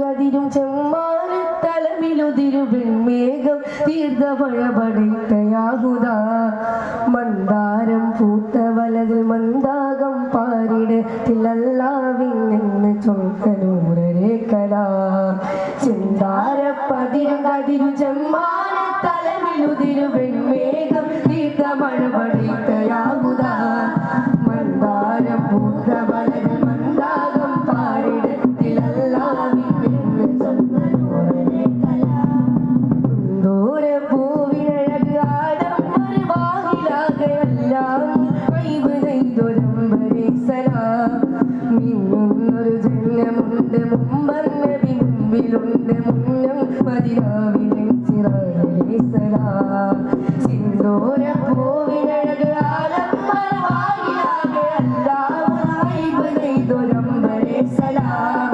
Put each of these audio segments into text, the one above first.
കതിരും ചെമ്മാന് തലമിലുതിരു വെൺമേഘം തീർത്ഥമഴ പടൈത്തയാകുത മന്ദാരം പൂത്ത വലത് മന്ദാകം പാരിടത്തിലല്ലാവിന്നെന്ന് ചൊൽക്കനൂരരെ കലാ. ചിന്താര പതിരും കതിരു ചെമ്മാന് തലമിലുതിരു വെൺമേഘം മിന്നുന്നൊരു ജന്മമുണ്ട് മുമ്പർന്ന ബിംബിലുണ്ട് മുന്നം മതിരാവിലെ ചിറാകെ സലാം. സിന്ദൂര പൂവിനഴക് ആടമ്പർ വാഹിലാകെല്ലാം കൈവ് നെയ്തൊരമ്പരെ സലാം.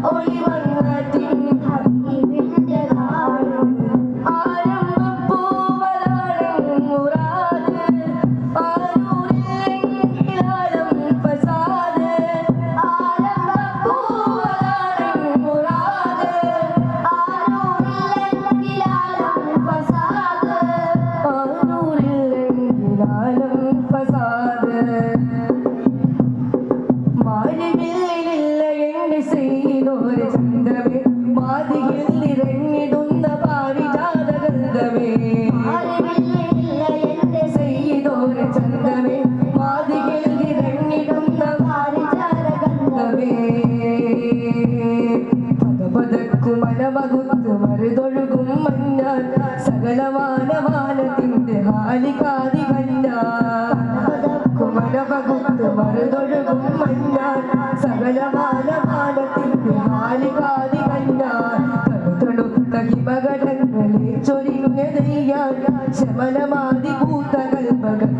Oh, Only one. പദപതക്കു മനമകുത്ത് മറുതൊഴുകും മഞ്ഞാൻ സകലമാനമാനത്തിന്റെ ഹാലികാതി കഞ്ഞാൻ കുമരപകുത്ത് മറുതൊഴുകും മഞ്ഞാൻ സകലമാനമാനത്തിന്റെ ഹാലികാതി കഞ്ഞാൻ തണുത്തണുത്ത ഹിമകടങ്ങളെ ചൊരിഞ്ഞതെയ്യാൻ ശമനമാതി പൂത്ത കൽപ്പകൾ